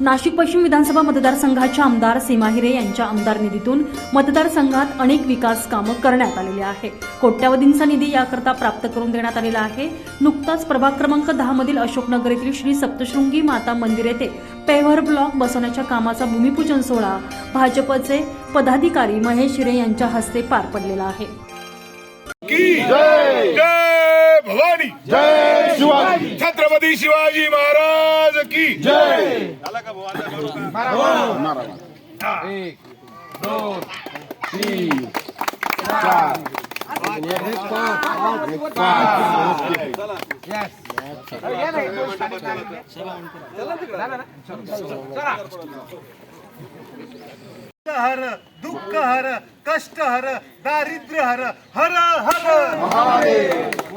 नाशिक पश्चिम विधानसभा मतदारसंघाच्या आमदार सीमा हिरे यांच्या आमदार निधीतून मतदारसंघात अनेक विकास कामं करण्यात आलेली आहे कोट्यावधींचा निधी याकरता प्राप्त करून देण्यात आलेला आहे. नुकताच प्रभाग क्रमांक दहा मधील अशोकनगर येथील श्री सप्तशृंगी माता मंदिर येथे पेव्हर ब्लॉक बसवण्याच्या कामाचा भूमिपूजन सोहळा भाजपचे पदाधिकारी महेश हिरे यांच्या हस्ते पार पडलेला आहे. शिवाजी. छत्रपती शिवाजी महाराज की जय. हर दुःख हर कष्ट हर दारिद्र्य हर हर हर.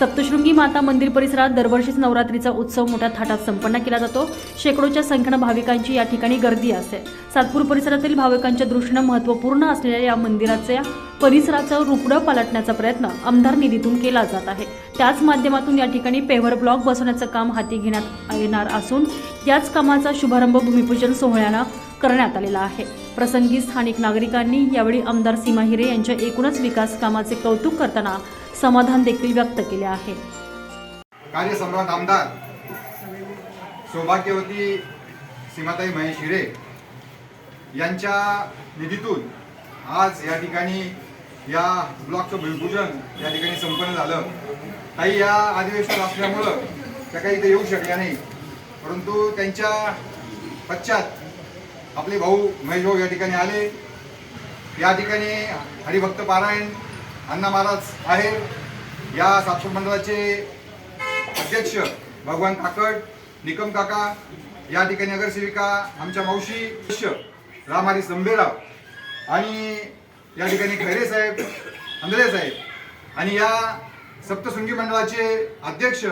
सप्तशृंगी माता मंदिर परिसरात दरवर्षीच नवरात्रीचा उत्सव मोठ्या थाटात संपन्न केला जातो. शेकडोच्या संख्येनं भाविकांची या ठिकाणी गर्दी असते. सातपूर परिसरातील भाविकांच्या दृष्टीनं महत्त्वपूर्ण असलेल्या या मंदिराच्या परिसराचं रुपडं पालटण्याचा प्रयत्न आमदार निधीतून केला जात आहे. त्याच माध्यमातून या ठिकाणी पेव्हर ब्लॉक बसवण्याचं काम हाती घेण्यात येणार असून याच कामाचा शुभारंभ भूमिपूजन सोहळ्यानं करण्यात आलेला आहे. प्रसंगी स्थानिक नागरिकांनी यावेळी आमदार सीमा हिरे यांच्या एकूणच विकास कामाचे कौतुक करताना समाधान देखील व्यक्त केले आहे. कार्यसम्राट आमदार सौभाग्यवती सीमाताई महेश हिरे यांच्या निधीतून आज या ठिकाणी या ब्लॉकचं भूमिपूजन या ठिकाणी संपन्न झालं. काही या अधिवेशन असल्यामुळं त्या काही इथे येऊ शकल्या नाही. परंतु त्यांच्या पश्चात आपले भाऊ महेश भाऊ या ठिकाणी आले. या ठिकाणी हरिभक्त पारायण अण्णा महाराज आहे या साक्षर मंडळाचे अध्यक्ष भगवान काकड निकम काका या ठिकाणी नगरसेविका आमच्या मावशी रामारी संभेराव आणि या ठिकाणी खैरे साहेब अंधळे साहेब आणि या सप्तशृंगी मंडळाचे अध्यक्ष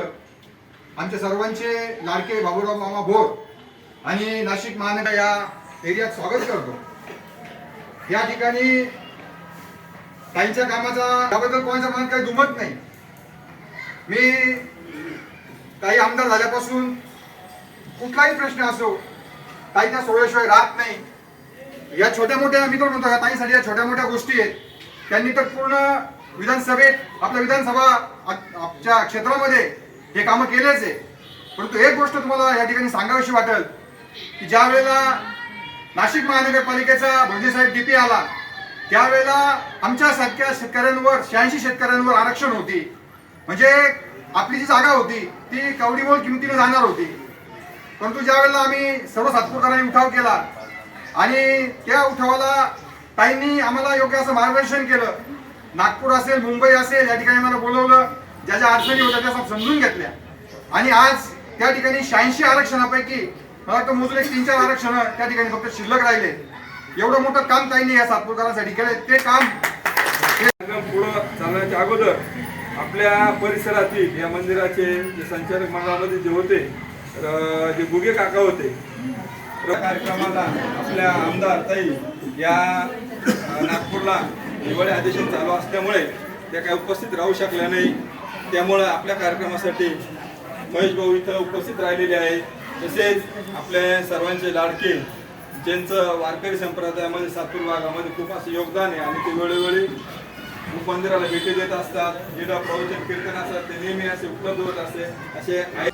आमच्या सर्वांचे लाडके बाबूराव मामा भोर आणि नाशिक महानगर या एरियात स्वागत करतो. या ठिकाणी ताईंच्या कामाचा त्याबद्दल कोणाच्या मनात काही दुमत नाही. मी काही आमदार झाल्यापासून कुठलाही प्रश्न असो काही त्या सोयीशिवाय राहत नाही. या छोट्या मोठ्या मी तर म्हणतो या ताईसाठी या छोट्या मोठ्या गोष्टी आहेत. त्यांनी तर पूर्ण विधानसभेत आपल्या विधानसभा आपल्या क्षेत्रामध्ये हे कामं केलेच आहे. परंतु एक गोष्ट तुम्हाला या ठिकाणी सांगावीशी वाटेल की ज्या वेळेला नाशिक महानगरपालिकेचा भोजेसाहेब डीपी आला. त्यावेळेला आमच्या सारख्या शेतकऱ्यांवर शहाऐंशी शेतकऱ्यांवर आरक्षण होती. म्हणजे आपली जी जागा होती ती कवडीमोल किमतीने जाणार होती. परंतु ज्यावेळेला आम्ही सर्व सातपूरकरांनी उठाव केला आणि त्या उठावाला ताईंनी आम्हाला योग्य असं मार्गदर्शन केलं. नागपूर असेल मुंबई असेल या ठिकाणी मला बोलवलं. ज्या ज्या अडचणी होत्या त्या सब समजून घेतल्या. आणि आज त्या ठिकाणी शहाऐंशी आरक्षणापैकी मला वाटतं मोजून एक तीन चार आरक्षण त्या ठिकाणी फक्त शिल्लक राहिले. एवढं मोठं काम ताईंनी या सातपूरकरांसाठी केलं ते काम पुढं चालण्याच्या अगोदर आपल्या परिसरातील या मंदिराचे जे संचालक मंडळामध्ये जे होते जे गुगे काका होते कार्यक्रमाला आपल्या आमदार ताई या नागपूरला हिवाळी अधिवेशन चालू असल्यामुळे त्या काही उपस्थित राहू शकल्या नाही. त्यामुळं आपल्या कार्यक्रमासाठी महेश भाऊ इथं उपस्थित राहिलेले आहेत. तसेच आपले सर्वांचे लाडके ज्यांचं वारकरी संप्रदायामध्ये सातूर भागामध्ये खूप असं योगदान आहे आणि ते वेळोवेळी मंदिराला भेटी देत असतात. जिथं प्रवचन कीर्तन असतात ते नेहमी असे उपलब्ध होत असते. असे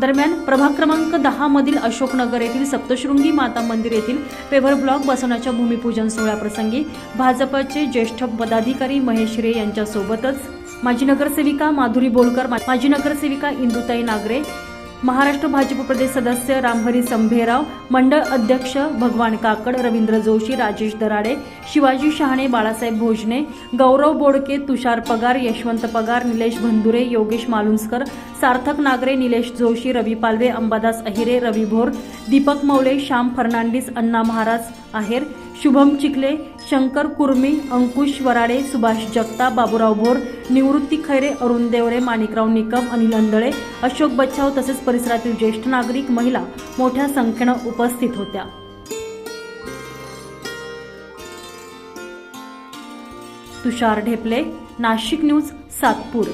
दरम्यान प्रभाग क्रमांक दहा मधील अशोकनगर येथील सप्तशृंगी माता मंदिर येथील पेव्हर ब्लॉक बसवण्याच्या भूमिपूजन सोहळ्याप्रसंगी भाजपचे ज्येष्ठ पदाधिकारी महेश रे यांच्यासोबतच माजी नगरसेविका माधुरी बोलकर माजी नगरसेविका इंदुताई नागरे महाराष्ट्र भाजप प्रदेश सदस्य रामहरी संभेराव मंडळ अध्यक्ष भगवान काकड रवींद्र जोशी राजेश दराडे शिवाजी शहाणे बाळासाहेब भोजने गौरव बोडके तुषार पगार यशवंत पगार निलेश भंदुरे योगेश मालुंसकर सार्थक नागरे निलेश जोशी रवी पालवे अंबादास अहिरे रवी भोर दीपक मौले श्याम फर्नांडिस अण्णा महाराज आहेर शुभम चिखले शंकर कुर्मी अंकुश वराडे सुभाष जगताप बाबूराव भोर निवृत्ती खैरे अरुण देवरे माणिकराव निकम अनिल अंदळे अशोक बच्चाव तसेच परिसरातील ज्येष्ठ नागरिक महिला मोठ्या संख्येनं उपस्थित होत्या. तुषार ढेपले नाशिक न्यूज सातपूर.